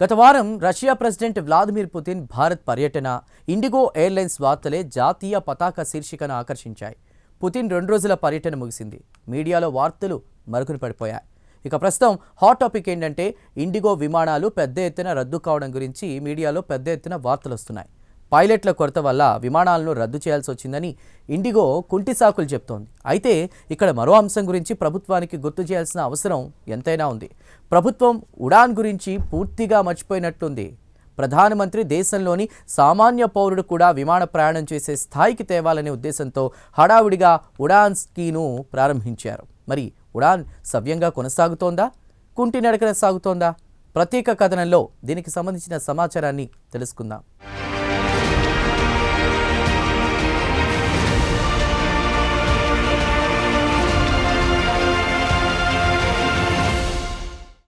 గత వారం Russia president Vladimir Putin Bharat పర్యటన ఇండిగో ఎయిర్లైన్స్ వార్తలే జాతీయ పతాక శీర్షికను ఆకర్షించాయి. పుతిన్ రెండు రోజుల పర్యటన ముగిసింది. మీడియాలో వార్తలు మరుగున పడిపోయాయి. ఇక ప్రస్తుతం హాట్ టాపిక్ ఏంటంటే ఇండిగో విమానాలు పెద్ద ఎత్తున రద్దు కావడం గురించి మీడియాలో పెద్ద ఎత్తున వార్తలు వస్తున్నాయి పైలట్ల కొరత వల్ల విమానాలను రద్దు చేయాల్సి వచ్చిందని ఇండిగో కుంటి సాకులు చెప్తోంది. అయితే ఇక్కడ మరో అంశం గురించి ప్రభుత్వానికి గుర్తు చేయాల్సిన అవసరం ఎంతైనా ఉంది. ప్రభుత్వం ఉడాన్ గురించి పూర్తిగా మర్చిపోయినట్లుంది. ప్రధానమంత్రి దేశంలోని సామాన్య పౌరుడు కూడా విమాన ప్రయాణం చేసే స్థాయికి తేవాలనే ఉద్దేశంతో హడావుడిగా ఉడాన్ స్కీను ప్రారంభించారు. మరి ఉడాన్ సవ్యంగా కొనసాగుతోందా? కుంటి నడకన సాగుతోందా? ప్రత్యేక కథనంలో దీనికి సంబంధించిన సమాచారాన్ని తెలుసుకుందాం.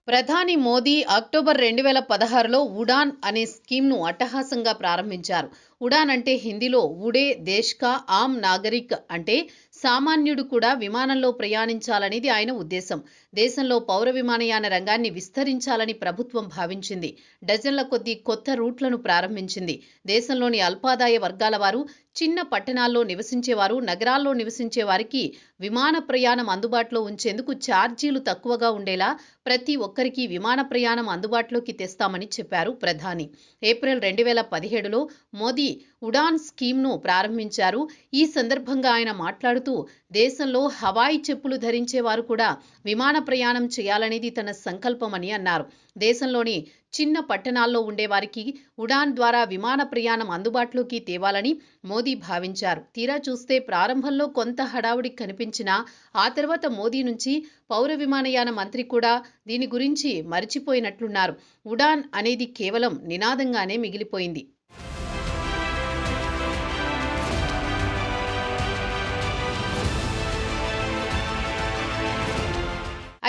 ప్రధాని మోదీ అక్టోబర్ రెండు వేల పదహారులో ఉడాన్ అనే స్కీమ్ను అట్టహాసంగా ప్రారంభించారు. ఉడాన్ అంటే హిందీలో ఉడే దేశ్ కా ఆమ్ నాగరిక్ అంటే సామాన్యుడు కూడా విమానంలో ప్రయాణించాలనేది ఆయన ఉద్దేశం. దేశంలో పౌర విమానయాన రంగాన్ని విస్తరించాలని ప్రభుత్వం భావించింది. డజన్ల కొద్దీ కొత్త రూట్లను ప్రారంభించింది. దేశంలోని అల్పాదాయ వర్గాల వారు చిన్న పట్టణాల్లో నివసించేవారు నగరాల్లో నివసించే వారికి విమాన ప్రయాణం అందుబాటులో ఉంచేందుకు ఛార్జీలు తక్కువగా ఉండేలా ప్రతి ఒక్కరికి విమాన ప్రయాణం అందుబాటులోకి తెస్తామని చెప్పారు ప్రధాని. ఏప్రిల్ రెండు వేల పదిహేడులో మోదీ ఉడాన్ స్కీమ్ను ప్రారంభించారు. ఈ సందర్భంగా ఆయన మాట్లాడుతూ దేశంలో హవాయి చెప్పులు ధరించేవారు కూడా విమాన ప్రయాణం చేయాలనేది తన సంకల్పమని అన్నారు. దేశంలోని చిన్న పట్టణాల్లో ఉండేవారికి ఉడాన్ ద్వారా విమాన ప్రయాణం అందుబాటులోకి తేవాలని మోదీ భావించారు. తీరా చూస్తే ప్రారంభంలో కొంత హడావుడి కనిపించినా ఆ తర్వాత మోదీ నుంచి పౌర విమానయాన మంత్రి కూడా దీని గురించి మరిచిపోయినట్లున్నారు. ఉడాన్ అనేది కేవలం నినాదంగానే మిగిలిపోయింది.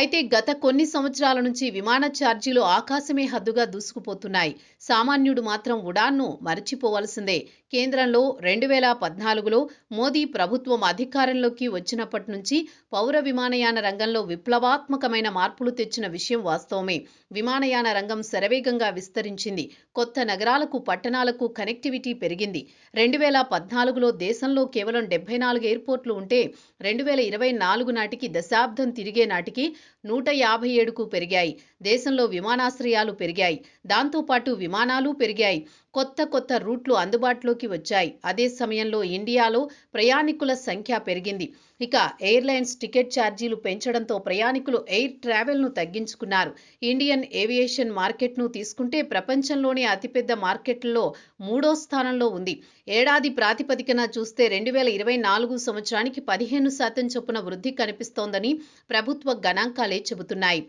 అయితే గత కొన్ని సంవత్సరాల నుంచి విమాన ఛార్జీలు ఆకాశమే హద్దుగా దూసుకుపోతున్నాయి. సామాన్యుడు మాత్రం ఉడాన్ను మరచిపోవలసిందే. కేంద్రంలో రెండు వేల పద్నాలుగులో మోదీ ప్రభుత్వం అధికారంలోకి వచ్చినప్పటి నుంచి పౌర విమానయాన రంగంలో విప్లవాత్మకమైన మార్పులు తెచ్చిన విషయం వాస్తవమే. విమానయాన రంగం శరవేగంగా విస్తరించింది. కొత్త నగరాలకు పట్టణాలకు కనెక్టివిటీ పెరిగింది. రెండు వేల పద్నాలుగులో దేశంలో కేవలం డెబ్బై నాలుగు ఎయిర్పోర్ట్లు ఉంటే రెండు వేల ఇరవై నాలుగు నాటికి దశాబ్దం తిరిగే నాటికి నూట యాభై ఏడుకు పెరిగాయి. దేశంలో విమానాశ్రయాలు పెరిగాయి. దాంతోపాటు విమానాలు పెరిగాయి. కొత్త కొత్త రూట్లు అందుబాటులోకి వచ్చాయి. అదే సమయంలో ఇండియాలో ప్రయాణికుల సంఖ్య పెరిగింది. ఇక ఎయిర్లైన్స్ టికెట్ ఛార్జీలు పెంచడంతో ప్రయాణికులు ఎయిర్ ట్రావెల్ను తగ్గించుకున్నారు. ఇండియన్ ఏవియేషన్ మార్కెట్ను తీసుకుంటే ప్రపంచంలోనే అతిపెద్ద మార్కెట్లలో మూడో స్థానంలో ఉంది. ఏడాది ప్రాతిపదికన చూస్తే రెండు వేల ఇరవై నాలుగు సంవత్సరానికి పదిహేను శాతం చొప్పున వృద్ధి కనిపిస్తోందని ప్రభుత్వ గణాంక వర్గాలే చెబుతున్నాయి.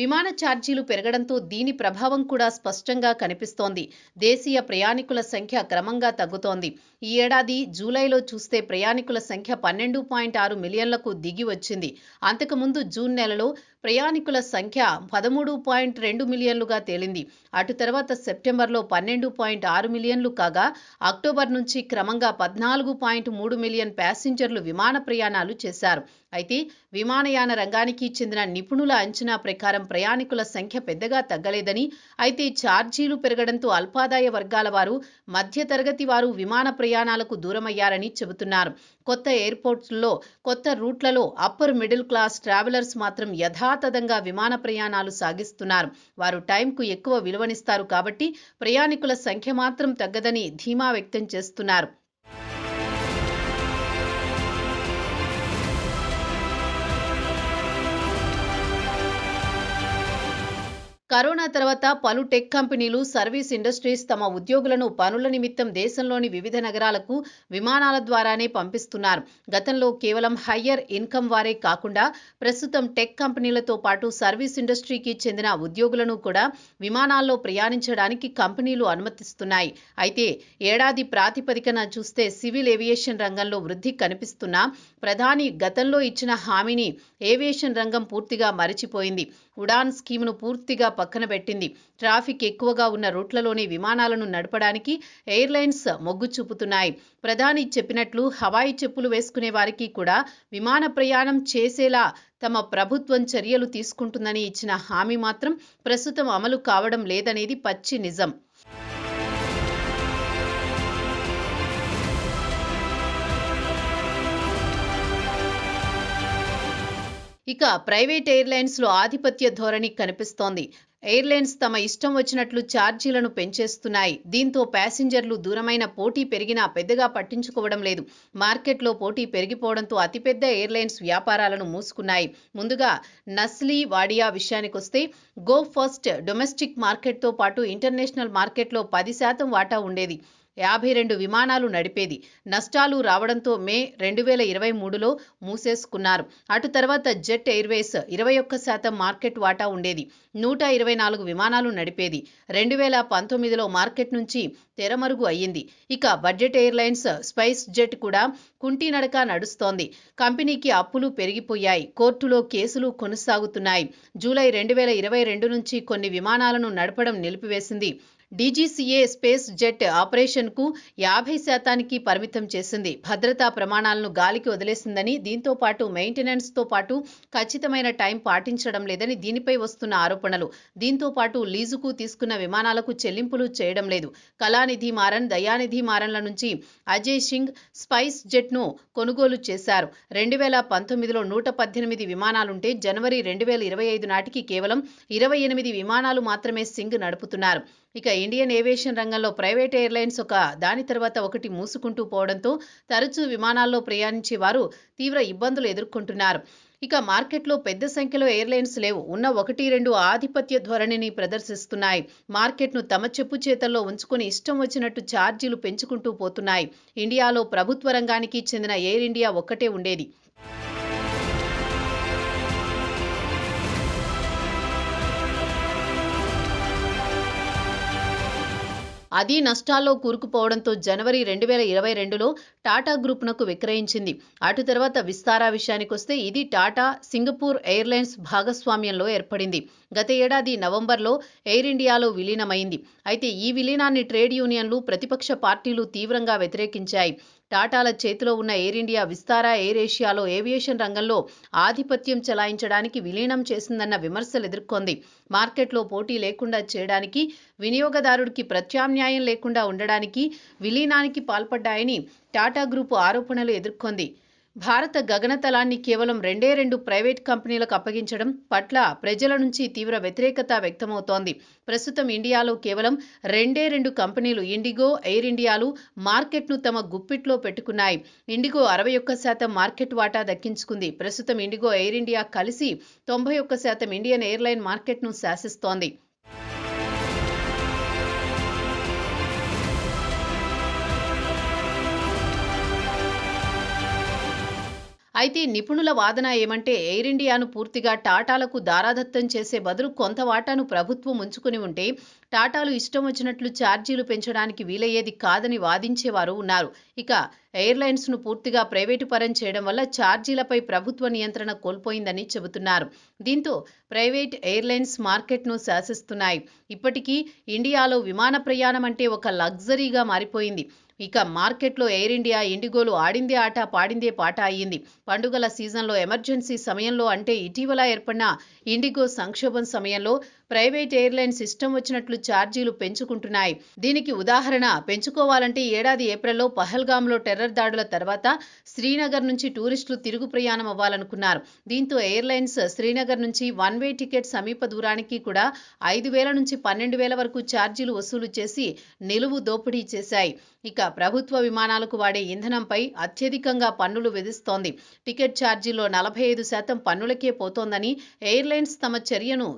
విమాన ఛార్జీలు పెరగడంతో దీని ప్రభావం కూడా స్పష్టంగా కనిపిస్తోంది. దేశీయ ప్రయాణికుల సంఖ్య క్రమంగా తగ్గుతోంది. ఈ ఏడాది జూలైలో చూస్తే ప్రయాణికుల సంఖ్య పన్నెండు పాయింట్ ఆరు మిలియన్లకు దిగి వచ్చింది. అంతకుముందు జూన్ నెలలో ప్రయాణికుల సంఖ్య పదమూడు పాయింట్ రెండు మిలియన్లుగా తేలింది. అటు తర్వాత సెప్టెంబర్లో పన్నెండు పాయింట్ ఆరు మిలియన్లు కాగా అక్టోబర్ నుంచి క్రమంగా పద్నాలుగు పాయింట్ మూడు మిలియన్ ప్యాసింజర్లు విమాన ప్రయాణాలు చేశారు. అయితే విమానయాన రంగానికి చెందిన నిపుణుల అంచనా ప్రకారం ప్రయాణికుల సంఖ్య పెద్దగా తగ్గలేదని అయితే ఛార్జీలు పెరగడంతో అల్పాదాయ వర్గాల వారు మధ్యతరగతి వారు విమాన ప్రయాణాలకు దూరమయ్యారని చెబుతున్నారు. కొత్త ఎయిర్పోర్ట్స్లో కొత్త రూట్లలో అప్పర్ మిడిల్ క్లాస్ ట్రావెలర్స్ మాత్రం యథాతథంగా విమాన ప్రయాణాలు సాగిస్తున్నారు. వారు టైంకు ఎక్కువ విలువనిస్తారు కాబట్టి ప్రయాణికుల సంఖ్య మాత్రం తగ్గదని ధీమా వ్యక్తం చేస్తున్నారు. కరోనా తర్వాత పలు టెక్ కంపెనీలు సర్వీస్ ఇండస్ట్రీస్ తమ ఉద్యోగులను పనుల నిమిత్తం దేశంలోని వివిధ నగరాలకు విమానాల ద్వారానే పంపిస్తున్నారు. గతంలో కేవలం హయ్యర్ ఇన్కమ్ వారే కాకుండా ప్రస్తుతం టెక్ కంపెనీలతో పాటు సర్వీస్ ఇండస్ట్రీకి చెందిన ఉద్యోగులను కూడా విమానాల్లో ప్రయాణించడానికి కంపెనీలు అనుమతిస్తున్నాయి. అయితే ఏడాది ప్రాతిపదికన చూస్తే సివిల్ ఏవియేషన్ రంగంలో వృద్ధి కనిపిస్తున్నా ప్రధాని గతంలో ఇచ్చిన హామీని ఏవియేషన్ రంగం పూర్తిగా మరిచిపోయింది. ఉడాన్ స్కీమ్ను పూర్తిగా పక్కన పెట్టింది. ట్రాఫిక్ ఎక్కువగా ఉన్న రూట్లలోనే విమానాలను నడపడానికి ఎయిర్లైన్స్ మొగ్గు చూపుతున్నాయి. ప్రధాని చెప్పినట్లు హవాయి చెప్పులు వేసుకునే వారికి కూడా విమాన ప్రయాణం చేసేలా తమ ప్రభుత్వం చర్యలు తీసుకుంటుందని ఇచ్చిన హామీ మాత్రం ప్రస్తుతం అమలు కావడం లేదనేది పచ్చి నిజం. ఇక ప్రైవేట్ ఎయిర్లైన్స్లో ఆధిపత్య ధోరణి కనిపిస్తోంది. ఎయిర్లైన్స్ తమ ఇష్టం వచ్చినట్లు ఛార్జీలను పెంచేస్తున్నాయి. దీంతో ప్యాసింజర్లు దూరమైన పోటీ పెరిగినా పెద్దగా పట్టించుకోవడం లేదు. మార్కెట్లో పోటీ పెరిగిపోవడంతో అతిపెద్ద ఎయిర్లైన్స్ వ్యాపారాలను మూసుకున్నాయి. ముందుగా నస్లీ వాడియా విషయానికొస్తే గో ఫస్ట్ డొమెస్టిక్ మార్కెట్తో పాటు ఇంటర్నేషనల్ మార్కెట్లో పది శాతం వాటా ఉండేది. యాభై రెండు విమానాలు నడిపేది. నష్టాలు రావడంతో మే రెండు వేల ఇరవై మూడులో మూసేసుకున్నారు. అటు తర్వాత జెట్ ఎయిర్వేస్ ఇరవై ఒక్క శాతం మార్కెట్ వాటా ఉండేది. నూట ఇరవై నాలుగు విమానాలు నడిపేది. రెండు వేల పంతొమ్మిదిలో మార్కెట్ నుంచి తెరమరుగు అయ్యింది. ఇక బడ్జెట్ ఎయిర్లైన్స్ స్పైస్ జెట్ కూడా కుంటినడక నడుస్తోంది. కంపెనీకి అప్పులు పెరిగిపోయాయి. కోర్టులో కేసులు కొనసాగుతున్నాయి. జూలై రెండు వేల ఇరవై రెండు నుంచి కొన్ని విమానాలను నడపడం నిలిపివేసింది. డీజీసీఏ స్పేస్ జెట్ ఆపరేషన్కు యాభై శాతానికి పరిమితం చేసింది. భద్రతా ప్రమాణాలను గాలికి వదిలేసిందని దీంతో పాటు మెయింటెనెన్స్తో పాటు ఖచ్చితమైన టైం పాటించడం లేదని దీనిపై వస్తున్న ఆరోపణలు. దీంతో పాటు లీజుకు తీసుకున్న విమానాలకు చెల్లింపులు చేయడం లేదు. కళానిధి మారన్ దయానిధి మారన్ల నుంచి అజయ్ సింగ్ స్పైస్ జెట్ను కొనుగోలు చేశారు. రెండు వేల పంతొమ్మిదిలో నూట పద్దెనిమిది విమానాలుంటే జనవరి రెండు వేల ఇరవై ఐదు నాటికి కేవలం ఇరవై ఎనిమిది విమానాలు మాత్రమే సింగ్ నడుపుతున్నారు. ఇక ఇండియన్ ఏవియేషన్ రంగంలో ప్రైవేట్ ఎయిర్లైన్స్ ఒక దాని తర్వాత ఒకటి మూసుకుంటూ పోవడంతో తరచూ విమానాల్లో ప్రయాణించే వారు తీవ్ర ఇబ్బందులు ఎదుర్కొంటున్నారు. ఇక మార్కెట్లో పెద్ద సంఖ్యలో ఎయిర్లైన్స్ లేవు. ఉన్న ఒకటి రెండు ఆధిపత్య ధోరణిని ప్రదర్శిస్తున్నాయి. మార్కెట్ను తమ చెప్పు చేతల్లో ఉంచుకొని ఇష్టం వచ్చినట్టు ఛార్జీలు పెంచుకుంటూ పోతున్నాయి. ఇండియాలో ప్రభుత్వ రంగానికి చెందిన ఎయిర్ ఇండియా ఒక్కటే ఉండేది. అది నష్టాల్లో కూరుకుపోవడంతో జనవరి రెండు వేల ఇరవై రెండులో టాటా గ్రూప్నకు విక్రయించింది. అటు తర్వాత విస్తారా విషయానికొస్తే ఇది టాటా సింగపూర్ ఎయిర్లైన్స్ భాగస్వామ్యంలో ఏర్పడింది. గత ఏడాది నవంబర్లో ఎయిర్ ఇండియాలో విలీనమైంది. అయితే ఈ విలీనాన్ని ట్రేడ్ యూనియన్లు ప్రతిపక్ష పార్టీలు తీవ్రంగా వ్యతిరేకించాయి. టాటాల చేతిలో ఉన్న ఎయిర్ ఇండియా విస్తారా ఎయిర్ ఏషియాలో ఏవియేషన్ రంగంలో ఆధిపత్యం చెలాయించడానికి విలీనం చేసిందన్న విమర్శలు ఎదుర్కొంది. మార్కెట్లో పోటీ లేకుండా చేయడానికి వినియోగదారుడికి ప్రత్యామ్నాయం లేకుండా ఉండడానికి విలీనానికి పాల్పడ్డాయని టాటా గ్రూపు ఆరోపణలు ఎదుర్కొంది. భారత గగనతలాన్ని కేవలం రెండే రెండు ప్రైవేట్ కంపెనీలకు అప్పగించడం పట్ల ప్రజల నుంచి తీవ్ర వ్యతిరేకత వ్యక్తమవుతోంది. ప్రస్తుతం ఇండియాలో కేవలం రెండే రెండు కంపెనీలు ఇండిగో ఎయిర్ ఇండియాలు మార్కెట్ను తమ గుప్పిట్లో పెట్టుకున్నాయి. ఇండిగో అరవై ఒక్క శాతం మార్కెట్ వాటా దక్కించుకుంది. ప్రస్తుతం ఇండిగో ఎయిర్ ఇండియా కలిసి తొంభై ఒక్క శాతం ఇండియన్ ఎయిర్లైన్ మార్కెట్ను శాసిస్తోంది. అయితే నిపుణుల వాదన ఏమంటే ఎయిర్ ఇండియాను పూర్తిగా టాటాలకు దారాదత్తం చేసే బదులు కొంత వాటాను ప్రభుత్వం ఉంచుకుని ఉంటే టాటాలు ఇష్టం వచ్చినట్లు ఛార్జీలు పెంచడానికి వీలయ్యేది కాదని వాదించేవారు ఉన్నారు. ఇక ఎయిర్లైన్స్ను పూర్తిగా ప్రైవేటు పరం చేయడం వల్ల ఛార్జీలపై ప్రభుత్వ నియంత్రణ కోల్పోయిందని చెబుతున్నారు. దీంతో ప్రైవేట్ ఎయిర్లైన్స్ మార్కెట్ను శాసిస్తున్నాయి. ఇప్పటికీ ఇండియాలో విమాన ప్రయాణం అంటే ఒక లగ్జరీగా మారిపోయింది. ఇక మార్కెట్లో ఎయిర్ ఇండియా ఇండిగోలు ఆడిందే ఆట పాడిందే పాట అయ్యింది. పండుగల సీజన్లో ఎమర్జెన్సీ సమయంలో అంటే ఇటీవల ఏర్పడిన ఇండిగో సంక్షోభం సమయంలో ప్రైవేట్ ఎయిర్లైన్స్ ఇష్టం వచ్చినట్లు ఛార్జీలు పెంచుకుంటున్నాయి. దీనికి ఉదాహరణ పెంచుకోవాలంటే ఏడాది ఏప్రిల్లో పహల్గామ్లో టెర్రర్ దాడుల తర్వాత శ్రీనగర్ నుంచి టూరిస్టులు తిరుగు ప్రయాణం అవ్వాలనుకున్నారు. దీంతో ఎయిర్లైన్స్ శ్రీనగర్ నుంచి వన్ వే టికెట్ సమీప దూరానికి కూడా ఐదు వేల నుంచి పన్నెండు వేల వరకు ఛార్జీలు వసూలు చేసి నిలువు దోపిడీ చేశాయి. ఇక ప్రభుత్వ విమానాలకు వాడే ఇంధనంపై అత్యధికంగా పన్నులు విధిస్తోంది. టికెట్ ఛార్జీలో నలభై ఐదు శాతం పన్నులకే పోతోందని ఎయిర్లైన్స్ తమ చర్యను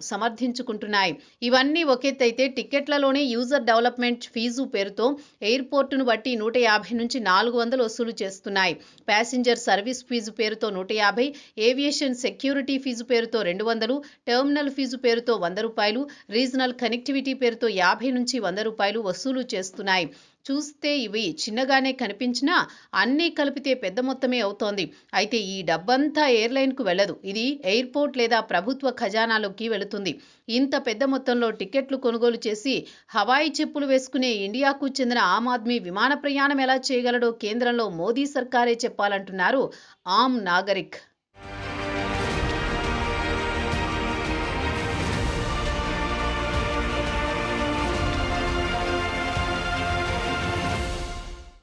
సమర్థించుకుంటున్నాయి ఇవన్నీ ఒకెత్తైతే టికెట్లలోనే యూజర్ డెవలప్మెంట్ ఫీజు పేరుతో ఎయిర్పోర్టును బట్టి నూట యాభై నుంచి నాలుగు వందలు వసూలు చేస్తున్నాయి. ప్యాసింజర్ సర్వీస్ ఫీజు పేరుతో నూట యాభై ఏవియేషన్ సెక్యూరిటీ ఫీజు పేరుతో రెండు వందలు టెర్మినల్ ఫీజు పేరుతో వంద రూపాయలు రీజనల్ కనెక్టివిటీ పేరుతో యాభై నుంచి వంద రూపాయలు వసూలు చేస్తున్నాయి. చూస్తే ఇవి చిన్నగానే కనిపించినా అన్నీ కలిపితే పెద్ద మొత్తమే అవుతోంది. అయితే ఈ డబ్బంతా ఎయిర్లైన్కు వెళ్ళదు. ఇది ఎయిర్పోర్ట్ లేదా ప్రభుత్వ ఖజానాలోకి వెళుతుంది. ఇంత పెద్ద మొత్తంలో టికెట్లు కొనుగోలు చేసి హవాయి చెప్పులు వేసుకునే ఇండియాకు చెందిన ఆమ్ ఆద్మీ విమాన ప్రయాణం ఎలా చేయగలడో కేంద్రంలో మోదీ సర్కారే చెప్పాలంటున్నారు ఆమ్ నాగరిక్.